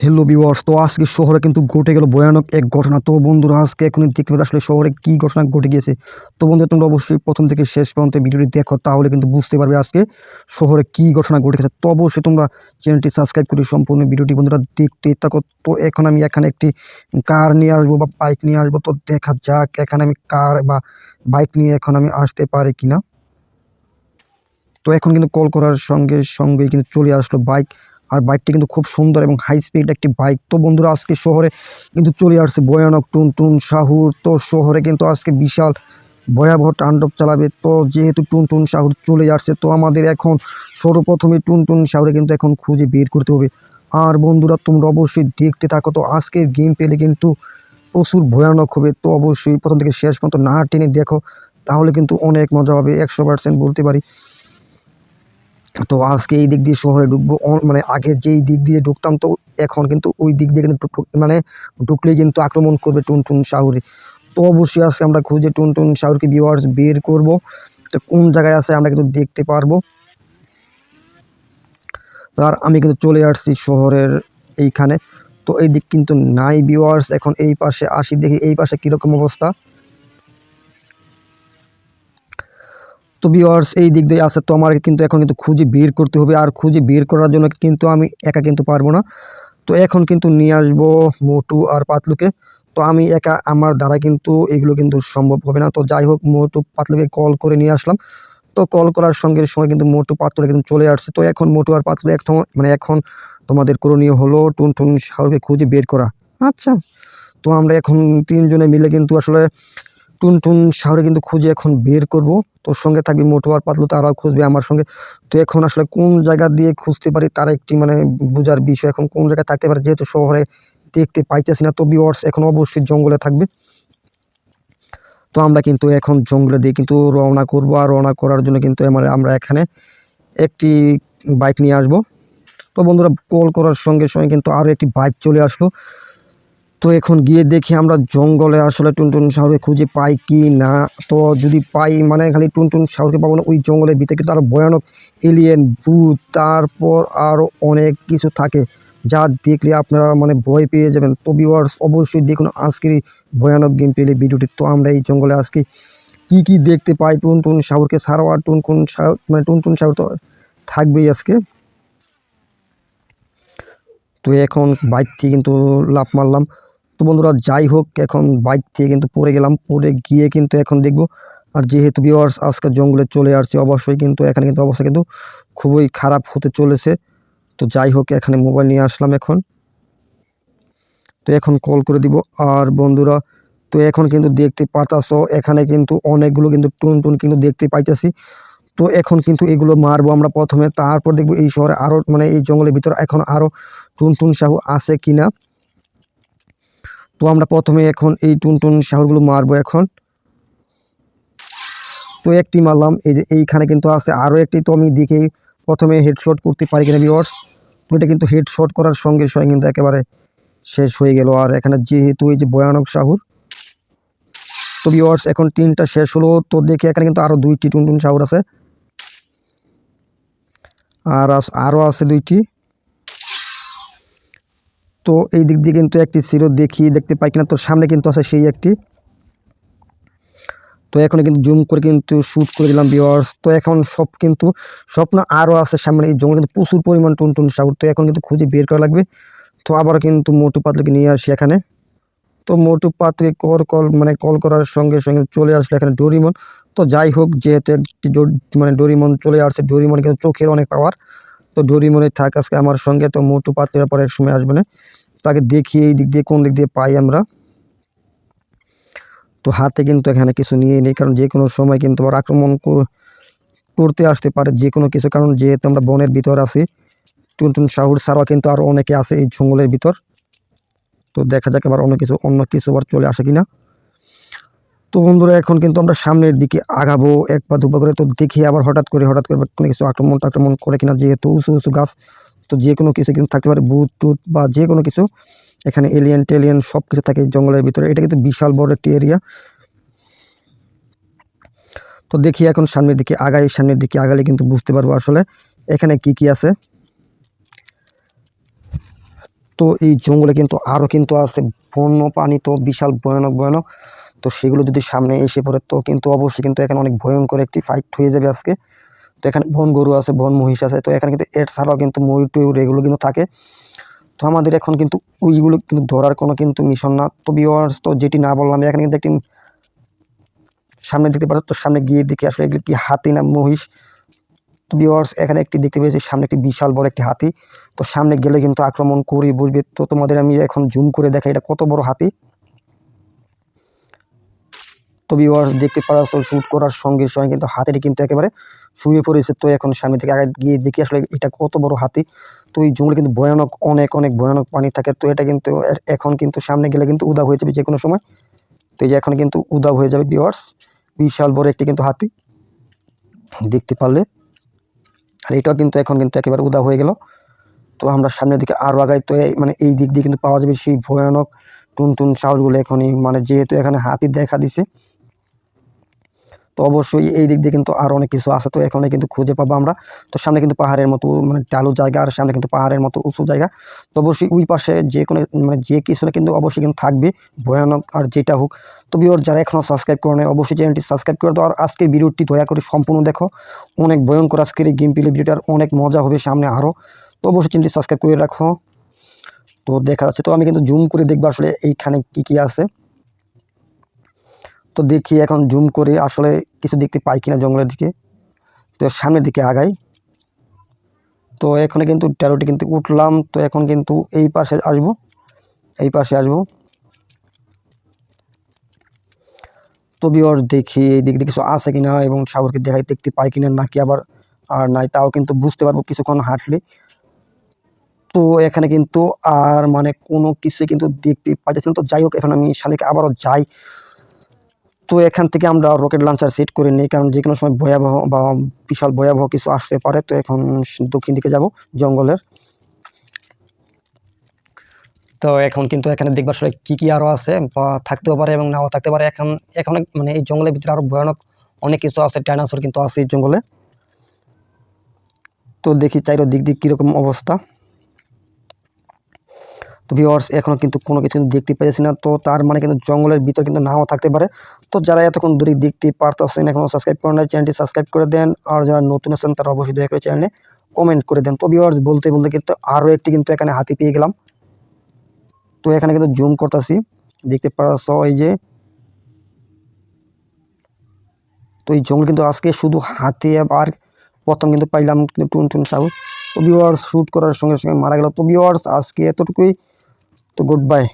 Hello viewers তো আজকে শহরে কিন্তু ঘটে গেল ভয়ানক এক ঘটনা। তো বন্ধুরা, আজকে এখনই দেখতে পাবে আসলে শহরে কি ঘটনা ঘটে গিয়েছে। তো বন্ধুরা, তোমরা অবশ্যই প্রথম থেকে শেষ পর্যন্ত ভিডিওটি দেখো, তাহলে কিন্তু বুঝতে পারবে আজকে শহরে কি ঘটনা ঘটে গেছে। তো অবশ্যই তোমরা চ্যানেলটি সাবস্ক্রাইব করে সম্পূর্ণ ভিডিওটি বন্ধুরা দেখতে থাকো। তো এখন আমি এখানে একটি কার নিয়ে আসব বা বাইক নিয়ে আসব। তো দেখা যাক এখানে আমি কার বা বাইক নিয়ে এখন আমি আসতে পারি কিনা। তো এখন কিন্তু কল করার সঙ্গে সঙ্গেই কিন্তু চলে আসলো বাইক। আর বাইকটি কিন্তু খুব সুন্দর এবং হাই স্পিড একটি বাইক তো বন্ধুরা, আজকে শহরে কিন্তু চলে আসছে ভয়ানক টুন টুন শাহুর তো শহরে কিন্তু আজকে বিশাল ভয়াবহ তাণ্ডব চালাবে। তো যেহেতু টুন টুন শাহুর চলে আসছে, তো আমাদের এখন সর্বপ্রথমে টুন টুন শাহুরে কিন্তু এখন খুঁজে বের করতে হবে। আর বন্ধুরা, তোমরা অবশ্যই দেখতে থাকো। তো আজকের গেম পেলে কিন্তু প্রচুর ভয়ানক হবে। তো অবশ্যই প্রথম থেকে শেষ পর্যন্ত না টেনে দেখো, তাহলে কিন্তু অনেক মজা হবে, একশো পার্সেন্ট বলতে পারি। তো আজকে এই দিক দিয়ে শহরে ঢুকবো। মানে আগে যেই দিক দিয়ে ঢুকতাম তো এখন কিন্তু ওই দিক দিয়ে কিন্তু মানে ঢুকলেই কিন্তু আক্রমণ করবে টুন টুন শাহুরে। তো অবশ্যই আজকে আমরা খুঁজে টুন টুন শাহুরকে ভিউয়ার্স বের করব। তো কোন জায়গায় আছে আমরা কিন্তু দেখতে পারব। আর আমি কিন্তু চলে আসছি শহরের এইখানে। তো এই দিক কিন্তু নাই ভিউয়ার্স এখন এই পাশে আসি দেখি, এই পাশে কীরকম অবস্থা? তো বিওয়ার্স এই দিক দিয়ে আছে তো আমার কিন্তু এখন কিন্তু খুঁজে বের করতে হবে, আর খুঁজে বের করার জন্য কিন্তু আমি একা কিন্তু পারব না। তো এখন কিন্তু নিয়ে আসব মোটু আর পাতলুকে। তো আমি একা আমার দ্বারা কিন্তু এগুলো কিন্তু সম্ভব হবে না। তো যাই হোক, মোটু পাতলুকে কল করে নিয়ে আসলাম। তো কল করার সঙ্গে সময় কিন্তু মোটু পাতলুকে কিন্তু চলে আসছে। তো এখন মোটু আর পাতলু এখন মানে এখন তোমাদের করণীয় হলো টুন টুন শাহরুখকে খুঁজে বের করা। আচ্ছা। তো আমরা এখন তিনজনে মিলে কিন্তু আসলে টুন টুন শাহরে কিন্তু খুঁজে এখন বের করব। তোর সঙ্গে থাকবে, মোটু আর পাতলু তারাও খুঁজবে আমার সঙ্গে। তো এখন আসলে কোন জায়গা দিয়ে খুঁজতে পারি তার একটি মানে বোঝার বিষয়। এখন কোন জায়গায় থাকতে পারে যেহেতু শহরে দেখতে পাইতেছি না তো বিওয়ার্স এখন অবশ্যই জঙ্গলে থাকবে। তো আমরা কিন্তু এখন জঙ্গলে দিয়ে কিন্তু রওনা করব আর রওনা করার জন্য কিন্তু আমরা এখানে একটি বাইক নিয়ে আসব। তো বন্ধুরা কল করার সঙ্গে সঙ্গে কিন্তু আরও একটি বাইক চলে আসলো। তো এখন গিয়ে দেখি আমরা জঙ্গলে আসলে টুনটুন শাহরুখে খুঁজে পাই কি না। তো যদি পাই মানে খালি টুনটুন শাহরুখে পাবো না, ওই জঙ্গলের ভিতরে কিন্তু আরও ভয়ানক এলিয়েন ভূত, তারপর আরও অনেক কিছু থাকে যা দেখলে আপনারা মানে ভয় পেয়ে যাবেন। তো ভিউয়ার্স অবশ্যই দেখুন আজকের এই ভয়ানক গেম পেলে ভিডিওটি তো আমরা এই জঙ্গলে আজকে কি কি দেখতে পাই টুনটুন শাহরুখকে ছাড়াও আর টুনটুন শাহর মানে টুনটুন শাহর তো থাকবেই আজকে। তো এখন বাইক থেকে কিন্তু লাফ মারলাম। তো বন্ধুরা, যাই হোক, এখন বাইক থেকে কিন্তু পড়ে গেলাম। পড়ে গিয়ে কিন্তু এখন দেখব। আর যেহেতু ভিওয়ার্স আজকে জঙ্গলে চলে আসছে, অবশ্যই কিন্তু এখানে কিন্তু অবস্থা কিন্তু খুবই খারাপ হতে চলেছে। তো যাই হোক, এখানে মোবাইল নিয়ে আসলাম এখন। তো এখন কল করে দিব। আর বন্ধুরা, তো এখন কিন্তু দেখতে পারতাছো, এখানে কিন্তু অনেকগুলো কিন্তু টুন টুন কিন্তু দেখতে পাইতেছি। তো এখন কিন্তু এগুলো মারবো আমরা প্রথমে। তারপর দেখব এই শহরে আরও মানে এই জঙ্গলের ভিতরে এখন আরও টুন টুন শাহু আছে কিনা। তো আমরা প্রথমে এখন এই টুনটুন শাহরগুলো মারবো এখন। তো একটি মারলাম, এই যে এইখানে কিন্তু আছে আরও একটি, তো আমি দেখেই প্রথমে হেডশট করতে পারি কিনা ভিওয়ার্স তো এটা কিন্তু হেডশট করার সঙ্গে সঙ্গে কিন্তু একেবারে শেষ হয়ে গেল। আর এখানে যেহেতু এই যে ভয়ানক শাহুর তো বিওয়ার্স এখন তিনটা শেষ হলো, তো দেখি এখানে কিন্তু আরও দুইটি টুনটুন শাহুর আছে। আর আরও আছে দুইটি। তো এই দিক দিয়ে কিন্তু একটি ছিল দেখি দেখতে পাই কিনা। তো সামনে কিন্তু আছে সেই একটি। তো এখন কিন্তু জুম করে কিন্তু শ্যুট করে দিলাম ভিওয়ার্স তো এখন সব কিন্তু স্বপ্ন আরও আছে সামনে এই জঙ্গলে কিন্তু প্রচুর পরিমাণ টুন টুন সাউট তো এখন কিন্তু খুঁজে বের করা লাগবে। তো আবার কিন্তু মোটু পাতলুকে নিয়ে আসি এখানে। তো মোটু পাতলুকে কল কল মানে কল করার সঙ্গে সঙ্গে চলে আসলো এখানে ডোরিমন। তো যাই হোক, যেহেতু একটি মানে ডোরিমন চলে আসছে ডোরিমন কিন্তু চোখের অনেক পাওয়ার তো ডোরিমনে থাক আজকে আমার সঙ্গে, তো মোটু পাতলুর পরে এক সময় আসবে না। তাকে দেখি এই দিক দিয়ে কোন দিক দিয়ে পাই আমরা। তো হাতে কিন্তু এখানে কিছু নিয়ে নেই, কারণ যে কোনো সময় কিন্তু আবার আক্রমণ কর- করতে আসতে পারে যে কোনো কিছু, কারণ যেহেতু আমরা বনের ভিতর আছি, টুনটুন শাহুর ছাড়াও কিন্তু আরও অনেকে আছে এই জঙ্গলের ভিতর। তো দেখা যাক আবার অন্য কিছু অন্য কিছু আবার চলে আসে কিনা। তো বন্ধুরা, এখন কিন্তু আমরা সামনের দিকে আগাবো, এক পা দুপা করে। তো দেখি আবার হঠাৎ করে হঠাৎ করে কোনো কিছু আক্রমণ আক্রমণ করে কিনা, যেহেতু উঁচু উঁচু গাছ। তো যে কোনো কিছু কিন্তু থাকতে পারে বুথ টুথ বা যে কোনো কিছু। এখানে এলিয়েন টেলিয়েন সব কিছু থাকে জঙ্গলের ভিতরে। এটা কিন্তু বিশাল বড় একটি এরিয়া তো দেখি এখন সামনের দিকে আগাই, সামনের দিকে আগালে কিন্তু বুঝতে পারব আসলে এখানে কি কি আছে। তো এই জঙ্গলে কিন্তু আরও কিন্তু আছে বন্য প্রাণী তো বিশাল ভয়ানক ভয়ানক। তো সেগুলো যদি সামনে এসে পড়ে তো কিন্তু অবশ্যই কিন্তু এখানে অনেক ভয়ঙ্কর একটি ফাইট হয়ে যাবে আজকে। তো এখানে বন গরু আছে, বন মহিষ আছে, তো এখানে কিন্তু এর ছাড়াও কিন্তু ময়ূর টয়ূর এগুলো কিন্তু থাকে। তো আমাদের এখন কিন্তু ওইগুলো কিন্তু ধরার কোনো কিন্তু মিশন না। তো ভিউয়ার্স তো যেটি না বললাম, এখানে কিন্তু একটি সামনে দেখতে পাচ্ছ, তো সামনে গিয়ে দেখি আসলে এগুলো কি হাতি না মহিষ। তো ভিউয়ার্স এখানে একটি দেখতে পেয়েছি, সামনে একটি বিশাল বড় একটি হাতি। তো সামনে গেলে কিন্তু আক্রমণ করে বসবে। তো তোমাদের আমি এখন জুম করে দেখাই, এটা কত বড় হাতি? তো ভিউয়ার্স দেখতে পাচ্ছ শ্যুট করার সঙ্গে সঙ্গে কিন্তু হাতিটি কিন্তু একেবারে শুয়ে পড়েছে। তো এখন সামনে থেকে আগে গিয়ে দেখি আসলে এটা কত বড় হাতি। তো এই জঙ্গলে কিন্তু ভয়ানক, অনেক অনেক ভয়ানক পানি থাকে। তো এটা কিন্তু এখন কিন্তু সামনে গেলে কিন্তু উদাব হয়ে যাবে যে কোনো সময়। তো এই যে এখন কিন্তু উদাব হয়ে যাবে ভিউয়ার্স বিশাল বড় একটি কিন্তু হাতি। দেখতে পারলে। আর এটাও কিন্তু এখন কিন্তু একেবারে উদা হয়ে গেল। তো আমরা সামনের দিকে আরও আগাই। তো মানে এই দিক দিয়ে কিন্তু পাওয়া যাবে সেই ভয়ানক টুনটুন সাউলগুলো এখনই। মানে যেহেতু এখানে হাতি দেখা দিছে তো অবশ্যই এই দিক দিয়ে কিন্তু আরও অনেক কিছু আছে। তো এখানে কিন্তু খুঁজে পাবো আমরা। তো সামনে কিন্তু পাহাড়ের মতো মানে ডালু জায়গা আর সামনে কিন্তু পাহাড়ের মতো উঁচু জায়গা। তো অবশ্যই ওই পাশে যে কোনো মানে যে কিছু না কিন্তু অবশ্যই কিন্তু থাকবে। ভয়ানক আর যেটা হোক। তো বিওর যারা এখনও সাবস্ক্রাইব করে নেয় অবশ্যই চ্যানেলটি সাবস্ক্রাইব করে দাও। আর আজকের ভিডিওটি দয়া করে সম্পূর্ণ দেখো। অনেক ভয়ঙ্কর আজকের এই গেম প্লে ভিডিওটার অনেক মজা হবে সামনে আরও তো অবশ্যই চ্যানেলটি সাবস্ক্রাইব করে রাখো। তো দেখা যাচ্ছে, তো আমি কিন্তু জুম করে দেখব আসলে এইখানে কি কি আছে। তো দেখি এখন জুম করে আসলে কিছু দেখতে পাই কিনা জঙ্গলের দিকে। তো সামনের দিকে আগাই। তো এখানে কিন্তু তেরোটি কিন্তু উঠলাম। তো এখন কিন্তু এই পাশে আসব। এই পাশে আসব। তো বিওর দেখি এই দিক দিয়ে কিছু আছে কিনা এবং সাগরকে দেখাই দেখতে পাই কিনা, নাকি আবার আর নাই তাও কিন্তু বুঝতে পারব কিছুক্ষণ হাঁটলে। তো এখানে কিন্তু আর মানে কোনো কিছু কিন্তু দেখতে পাচ্ছি না। তো যাই হোক, এখন আমি শালিকে আবারও যাই। তো এখান থেকে আমরা রকেট লঞ্চার সেট করে নিই, কারণ যে কোনো সময় ভয়াবহ বা বিশাল ভয়াবহ কিছু আসতে পারে, তো এখন দক্ষিণ দিকে যাব, জঙ্গলের। তো এখন কিন্তু এখানে দেখবার আসলে কী কী আরও আছে, বা থাকতেও পারে এবং নাও থাকতে পারে। এখন এখন মানে এই জঙ্গলের ভিতরে আরও ভয়ানক অনেক কিছু আছে ডাইনাসোর কিন্তু আছে এই জঙ্গলে। তো দেখি চাইরো দিক দিক কীরকম অবস্থা। তো ভিওয়ার্স এখনও কিন্তু কোনো কিছু দেখতে পাইছি না। তো তার মানে কিন্তু জঙ্গলের ভিতর কিন্তু নাও থাকতে পারে। তো যারা এতক্ষণ দূরে দেখতে পারতেছেন এখনও সাবস্ক্রাইব করেন না চ্যানেলটি সাবস্ক্রাইব করে দেন। আর যারা নতুন আছেন, তারা অবশ্যই দয়া করে চ্যানেলে কমেন্ট করে দেন। তো ভিওয়ার্স বলতে বলতে কিন্তু আরও একটি কিন্তু এখানে হাতি পেয়ে গেলাম। তো এখানে কিন্তু জুম করতেছি। দেখতে পারছ এই যে, তো এই জঙ্গল কিন্তু আজকে শুধু হাতে আর প্রথম কিন্তু পাইলাম কিন্তু টুন টুন সাউ। তো ভিওয়ার্স শ্যুট করার সঙ্গে সঙ্গে মারা গেল। তো ভিওয়ার্স আজকে এতটুকুই। তো গুড বাই